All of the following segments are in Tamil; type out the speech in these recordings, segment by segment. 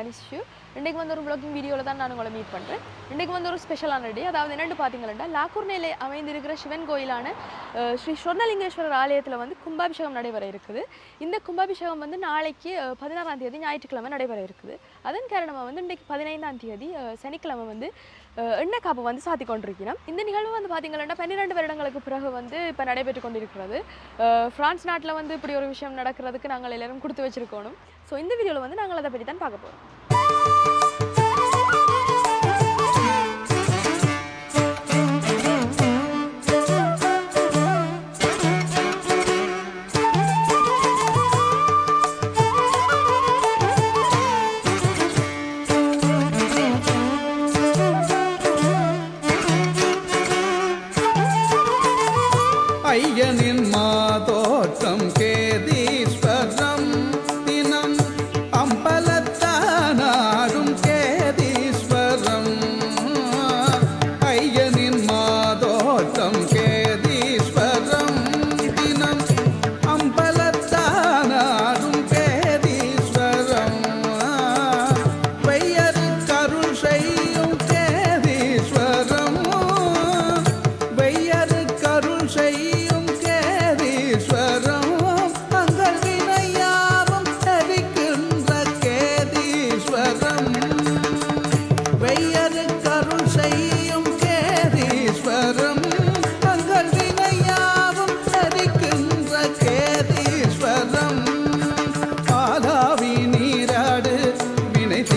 Vallessieux இன்றைக்கு வந்து ஒரு ப்ளாகிங் வீடியோவில் தான் நான் உங்களை மீட் பண்ணுறேன் இன்றைக்கு வந்து ஒரு ஸ்பெஷலான டே அதாவது என்னென்னு பார்த்தீங்கன்னா லாக்கூர்னேலே அமைந்திருக்கிற சிவன் கோயிலான ஸ்ரீ சொர்ணலிங்கேஸ்வரர் ஆலயத்தில் வந்து கும்பாபிஷேகம் நடைபெற இருக்குது. இந்த கும்பாபிஷேகம் வந்து நாளைக்கு பதினாறாம் தேதி ஞாயிற்றுக்கிழமை நடைபெற இருக்குது. அதன் காரணமாக வந்து இன்றைக்கு பதினைந்தாம் தேதி சனிக்கிழமை வந்து எண்ணெய் காப்பு வந்து சாத்தி கொண்டிருக்கிறோம். இந்த நிகழ்வு வந்து பார்த்தீங்கன்னா பன்னிரெண்டு வருடங்களுக்கு பிறகு வந்து இப்போ நடைபெற்று கொண்டிருக்கிறது. ஃப்ரான்ஸ் பிரான்ஸ் நாட்டில் வந்து இப்படி ஒரு விஷயம் நடக்கிறதுக்கு நாங்கள் எல்லோரும் கொடுத்து வச்சுருக்கணும். ஸோ இந்த வீடியோவில் வந்து நாங்கள் அதை பற்றி தான் பார்க்க போகிறோம் ஐயனின் மாதோட்டம்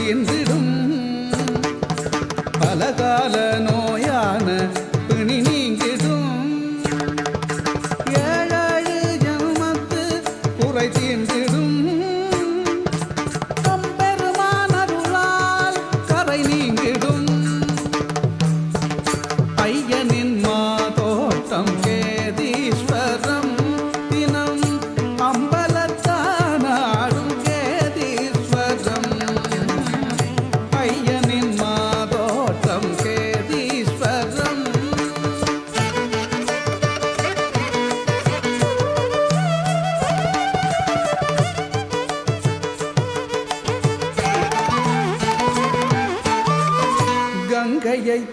தீர்ந்திடும். பலகால நோயான பிணி நீங்கிடும். ஏழாழு ஜன்மத்து குறை தீர்ந்திடும்.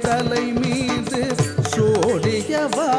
தலை மீது சோடியவா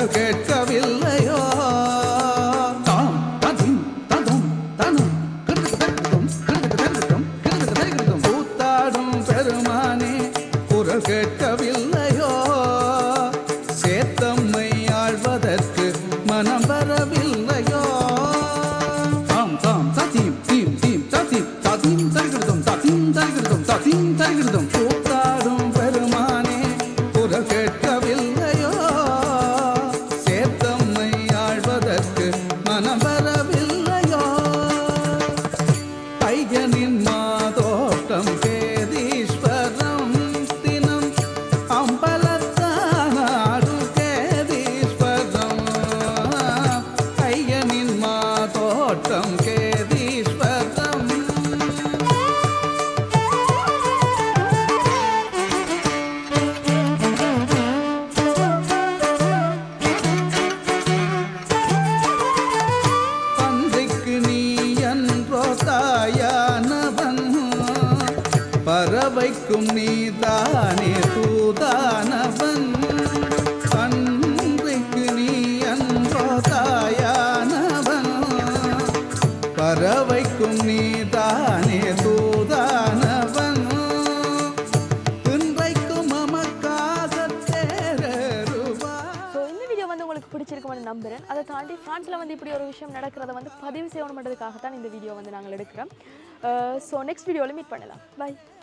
குரல் கேட்கவில்லையோ? தாம் ததும் ததும் தனும் கிருதம் மாதோட்டம் கேதீஸ்வரம் தினம் அம்பலத்தாடு கேதீஸ்வரம். ஐயனின் மாதோட்டம் கே பறவைக்கும் நீதானே தூதானவன். பன்றிக்கு நீ என்றோ தாயானவன். பறவைக்கும் நீதானே தூதானவன். இன்றைக்கும் மமக்காக தேரருவா இந்த வீடியோ வந்து உங்களுக்கு பிடிச்சிருக்கும்னு நம்புறேன். அதை தாண்டி ஃப்ரான்ஸில் வந்து இப்படி ஒரு விஷயம் நடக்கிறத வந்து பதிவு செய்யணுன்றதுக்காக தான் இந்த வீடியோ வந்து நாங்கள் எடுக்கிறோம். ஸோ நெக்ஸ்ட் வீடியோவில் மீட் பண்ணலாம். பை